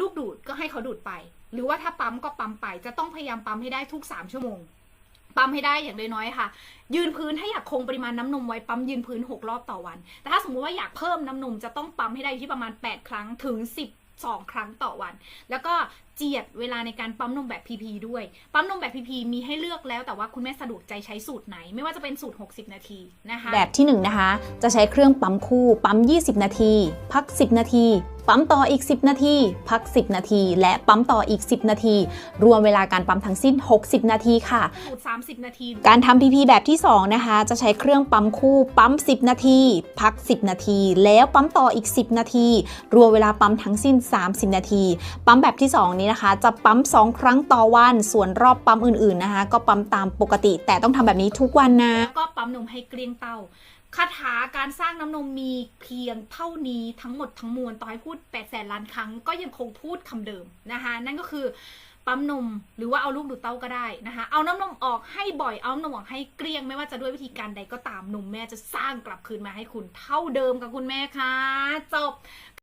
ลูกดูดก็ให้เขาดูดไป หรือว่าถ้าปั๊มก็ปั๊มไป จะต้องพยายามปั๊มให้ได้ทุก 3 ชั่วโมง ปั๊มให้ได้อย่างน้อยๆค่ะ ยืนพื้นถ้าอยากคงปริมาณน้ำนมไว้ปั๊มยืนพื้น 6 รอบต่อวัน แต่ถ้าสมมุติว่าอยากเพิ่มน้ำนมจะต้องปั๊มให้ได้อยู่ที่ประมาณ 8 ครั้งถึง12ครั้งต่อวัน แล้วก็เจียดเวลาในการปั๊มนมแบบ PP ด้วย ปั๊มนมแบบ PP มีให้เลือกแล้วแต่ว่าคุณแม่สะดวกใจใช้สูตรไหน ไม่ว่าจะเป็นสูตร 60 นาทีนะคะ แบบที่ 1 นะคะ จะใช้เครื่องปั๊มคู่ ปั๊ม 20 นาที พัก 10 นาที ปั๊มต่ออีก 10 นาที พัก 10 นาที และปั๊มต่ออีก 10 นาที รวมเวลาการปั๊มทั้งสิ้น 60 นาทีค่ะสูตร30 นาที การทำ PP แบบที่ 2 นะคะ จะใช้เครื่องปั๊มคู่ปั๊ม 10 นาที พัก 10 นาที แล้วปั๊มต่ออีก 10 นาที รวมเวลาปั๊มทั้งสิ้น 30 นาที ปั๊มแบบที่ 2 นี้นะคะ จะปั๊ม 2 ครั้งต่อวัน ส่วนรอบปั๊มอื่นๆนะคะ ก็ปั๊มตามปกติ แต่ต้องทำแบบนี้ทุกวันนะแล้วก็ปั๊มนมให้เกลี้ยงเต้า คาถาการสร้างน้ำนมมีเพียงเท่านี้ทั้งหมดทั้งมวลต่อให้พูด8ปดแสนล้านครั้งก็ยังคงพูดคำเดิมนะคะ นั่นก็คือปั๊มนมหรือว่าเอาลูกดูดเต้าก็ได้นะคะ เอาน้ำนมออกให้บ่อยเอาน้ำนมออกให้เกลี้ยงไม่ว่าจะด้วยวิธีการใดก็ตามนมแม่จะสร้างกลับคืนมาให้คุณเท่าเดิมกับคุณแม่ค่ะจบ